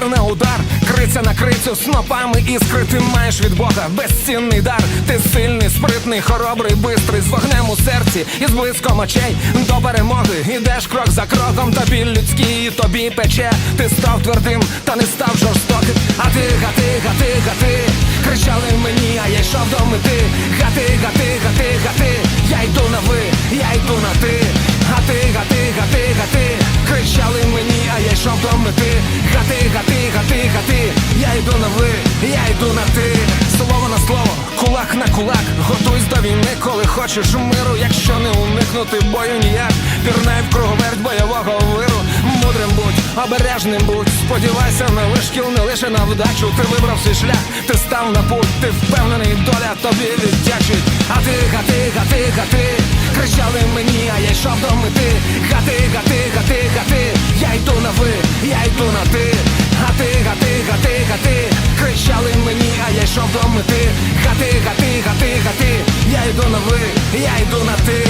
удар на удар, криця на крицю, снопами іскри ти маєш від Бога безцінний дар. Ти сильний, спритний, хоробрий, бистрий, з вогнем у серці і з блиском очей до перемоги. Ідеш крок за кроком, тобі людський, тобі пече. Ти став твердим, та не став жорстоким. А ти, гати, гати, гати, кричали мені, а я йшов до мети. Гати, гати, гати, гати, я йду на ви, я йду на ти. Гати, гати, гати, гати, до. Гати, гати, гати, гати, я йду на ви, я йду на ти. Слово на слово, кулак на кулак, готуйсь до війни, коли хочеш миру, якщо не уникнути бою ніяк. Пірнай в круговерть бойового виру, мудрим будь, обережним будь, сподівайся на вишкіл, не лише на вдачу. Ти вибрав свій шлях, ти став на путь, ти впевнений, доля тобі віддячить. А ти, гати, гати, гати, кричали мені, а я йшов до мети. До мети. хати, хати, хати, хати, я йду на ви, я йду на ти.